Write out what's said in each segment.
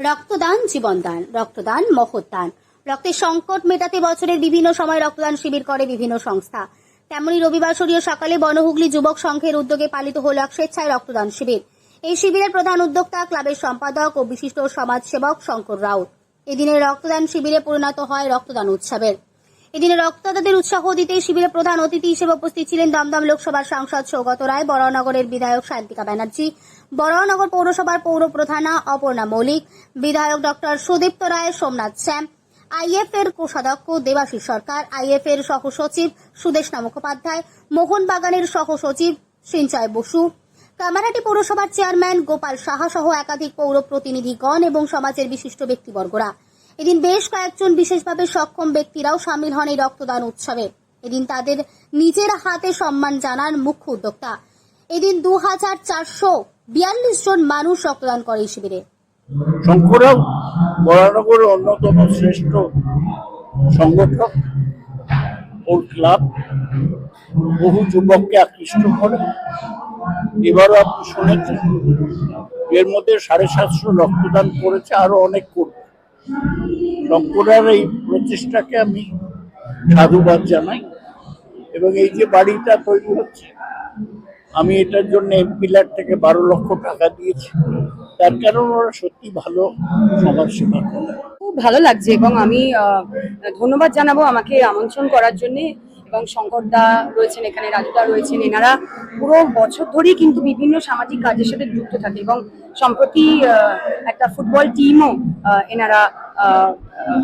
রক্তদান জীবনদান, রক্তদান মহৎদান রক্তের সংকট মেটাতে বছরের বিভিন্ন সময় রক্তদান শিবির করে বিভিন্ন সংস্থা। তেমনি রবিবার সকালে বনহুগলি যুবক সংঘের উদ্যোগে পালিত হল এক স্বেচ্ছায় রক্তদান শিবির। এই শিবিরের প্রধান উদ্যোক্তা ক্লাবের সম্পাদক ও বিশিষ্ট সমাজসেবক শঙ্কর রাউত। এদিনের রক্তদান শিবিরে পরিণত হয় রক্তদান উৎসবের। এদিনে রক্তদাতাদের উৎসাহ দিতে শিবিরে প্রধান অতিথি হিসেবে উপস্থিত ছিলেন দমদম লোকসভার সাংসদ সৌগত রায় বরানগরের বিধায়ক শান্তিকা ব্যানার্জি বরানগর পৌরসভার পৌর প্রধানা অপর্ণা মৌলিক বিধায়ক ডক্টর সুদীপ্ত রায়, সোমনাথ শ্যাম আইএফ এর কোষাধ্যক্ষ দেবাশিস সরকার আইএফ এর সহ সচিব সুদেশনা মুখোপাধ্যায়, মোহনবাগানের সহ সচিব সিঞ্চয় বসু, কামারহাটি পৌরসভার চেয়ারম্যান গোপাল সাহা সহ একাধিক পৌর প্রতিনিধিগণ এবং সমাজের বিশিষ্ট ব্যক্তিবর্গরা। এদিন বেশ কয়েকজন বিশেষভাবে সক্ষম ব্যক্তিরাও সামিল হন এই রক্তদান উৎসবে। এদিন তাদের নিজের হাতে সম্মান জানান মুখ্য উদ্যোক্তা। এদিন দু হাজার চারশো বিয়াল্লিশ জন মানুষ রক্তদান করে এই শিবিরে। অন্যতম শ্রেষ্ঠ সংগঠক, ওর ক্লাব বহু যুবককে আকৃষ্ট করে। এবারও আপনি শুনেছেন, এর মধ্যে সাড়ে সাতশো রক্তদান করেছে আরও অনেক করবে শঙ্করের এই প্রচেষ্টাকে আমি সাধুবাদ জানাই এবং এই যে বাড়িটা তৈরি হচ্ছে, আমি এটার জন্য এমপিলার থেকে বারো লক্ষ টাকা দিয়েছি। তার কারণ ওরা সত্যি ভালো সমাজ সেবা করে। খুব ভালো লাগছে এবং আমি ধন্যবাদ জানাব আমাকে আমন্ত্রণ করার জন্য। এবং শঙ্করদা রয়েছেন এখানে রাজুদা রয়েছেন, এনারা পুরো বছর ধরেই কিন্তু বিভিন্ন সামাজিক কাজের সাথে যুক্ত থাকে এবং সম্প্রতি একটা ফুটবল টিমও এনারা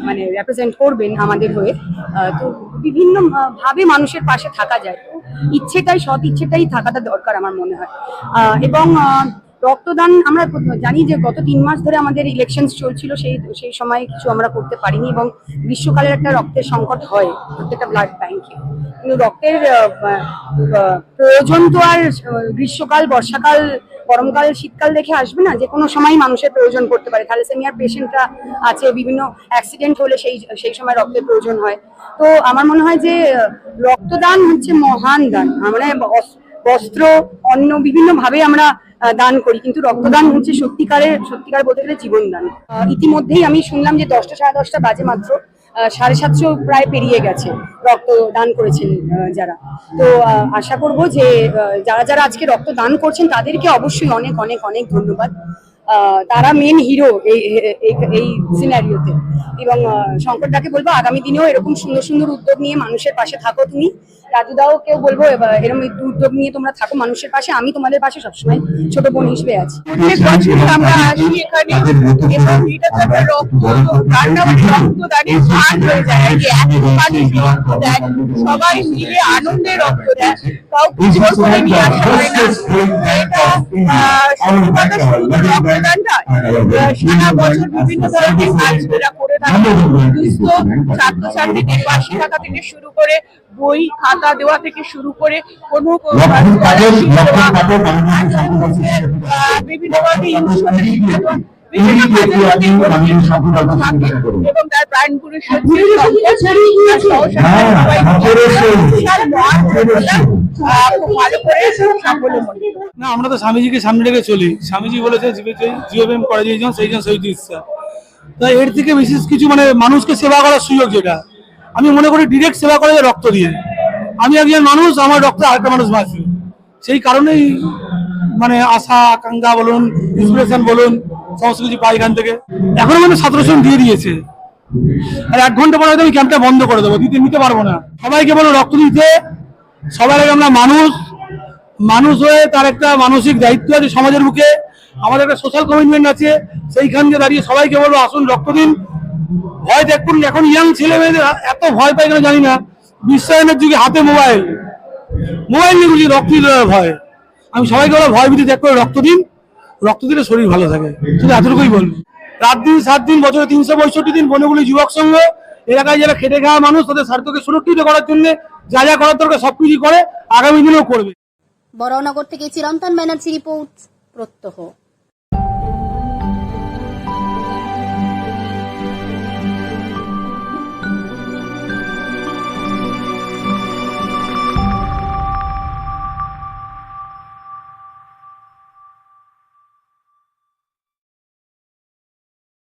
মানে রেপ্রেজেন্ট করবেন আমাদের হয়ে তো বিভিন্ন ভাবে মানুষের পাশে থাকা যায়। ইচ্ছেটাই, সৎ ইচ্ছেটাই থাকাটা দরকার আমার মনে হয়। এবং রক্তদান আমরা জানি যে গত তিন মাস ধরে আমাদের ইলেকশন চলছিল, সেই সেই সময় কিছু আমরা করতে পারিনি এবং গ্রীষ্মকালের একটা রক্তের সংকট হয়, প্রত্যেকটা ব্লাড ব্যাংকে কিন্তু রক্তের প্রয়োজন তো আর গ্রীষ্মকাল, বর্ষাকাল গরমকাল শীতকাল দেখে আসবে না? যে কোনো সময় মানুষের প্রয়োজন পড়তে পারে। থ্যালাসেমিয়ার পেশেন্টরা আছে, বিভিন্ন অ্যাক্সিডেন্ট হলে সেই সেই সময় রক্তের প্রয়োজন হয়। তো আমার মনে হয় যে, রক্তদান হচ্ছে মহান দান। মানে বস্ত্র অন্য বিভিন্ন ভাবে আমরা দান করি। কিন্তু রক্তদান হচ্ছে সত্যিকারের, সত্যিকার বলতে গেলে জীবন দান ইতিমধ্যেই আমি শুনলাম যে দশটা সাড়ে দশটা বাজে মাত্র। সাড়ে সাতশো প্রায় পেরিয়ে গেছে রক্ত দান করেছেন যারা। তো আশা করব যে যারা যারা আজকে রক্ত দান করছেন তাদেরকে অবশ্যই অনেক অনেক অনেক ধন্যবাদ। তারা মেন হিরো এই সিনারিওতে এবং শঙ্করদাকে বলব আগামী দিনেও এরকম সুন্দর সুন্দর উদ্যোগ নিয়ে মানুষের পাশে থাকো তুমি। রাজুদাও কেউ বলব এবার এরকম উদ্যোগ নিয়ে তোমরা থাকো মানুষের পাশে। আমি তোমাদের পাশে সবসময় ছোট বোন হিসেবে আছি। আমরা আসি এখানে। এবং এটা তো একটা রক্ত রক্তদানের হয়ে যায়। রক্ত দেয় সবাই মিলে আনন্দে রক্ত দেয়। কাউকে জোর করে নিয়ে আসা হয় না এটা সুন্দর রক্তদান সারা বছর বিভিন্ন ধরনের কাজ এরা করে থাকে দুস্থ ছাত্রছাত্রীদের পাশে থাকা থেকে শুরু করে বই খাতা দেওয়া থেকে শুরু করে কোনো লক্ষ্মীর কাজের লক্ষ্মীর কাজের দেওয়া, মানুষের সম্পদ আহ, বিভিন্ন ধরনের ইনস্যুরেন্স বিভিন্ন এই যে কাজের আপনি প্রতি মানুষের সম্পদ অর্জন থাকে করুন এবং তার প্রাণ পুরুষ হচ্ছে হ্যাঁ, অপরেশন, অপরেশন। খুব ভালো করে সাফল্য করি। না, আমরা তো স্বামীজিকে সামনে রেখে চলি। স্বামীজি বলেছে জিওবেম করে দিয়েছেন সেই জন, সেই ইচ্ছা তাই এর থেকে বিশেষ কিছু মানে মানুষকে সেবা করার সুযোগ যেটা। আমি মনে করি ডিরেক্ট সেবা করা যায় রক্ত দিয়ে। আমি একজন মানুষ, আমার রক্তে আরেকটা মানুষ বাঁচবে। সেই কারণেই মানে আশা, আকাঙ্ক্ষা বলুন ইন্সপিরেশন বলুন সমস্ত কিছু পাই এখান থেকে। এখন মানে সতেরোশো দিয়ে দিয়েছে। আর এক ঘণ্টা পরে আমি ক্যাম্পটা বন্ধ করে দেবো, দিতে নিতে পারব না। সবাইকে বলো, রক্ত দিতে। সবার আগে আমরা মানুষ। মানুষ হয়ে তার একটা মানসিক দায়িত্ব আছে সমাজের বুকে। আমাদের একটা সোশ্যাল কমিটমেন্ট আছে। সেইখান দিয়ে দাঁড়িয়ে সবাইকে বলব আসুন, রক্ত দিন। ভয় দেখুন, এখন ইয়াং ছেলে মেয়েদের এত ভয় পায় কেন জানি না। বিশ্বায়নের যুগে হাতে মোবাইল মোবাইল নিয়ে বুঝি রক্ত দিতে ভয়। আমি সবাইকে বলব ভয় ভীতি ত্যাগ করে রক্ত দিন। রক্ত দিলে শরীর ভালো থাকে। শুধু এতটুকুই বলব। রাত দিন, সাত দিন, বছরে তিনশো পঁয়ষট্টি দিন বনগুলি যুবক সংঘ, এলাকায় যারা খেটে খাওয়া মানুষ, তাদের স্বার্থকে সুরক্ষিত করার জন্য যা যা করার দরকার সবকিছু করে, আগামী দিনেও করবে। বরানগর থেকে চিরন্তন ব্যানার্জি রিপোর্ট প্রত্যহ।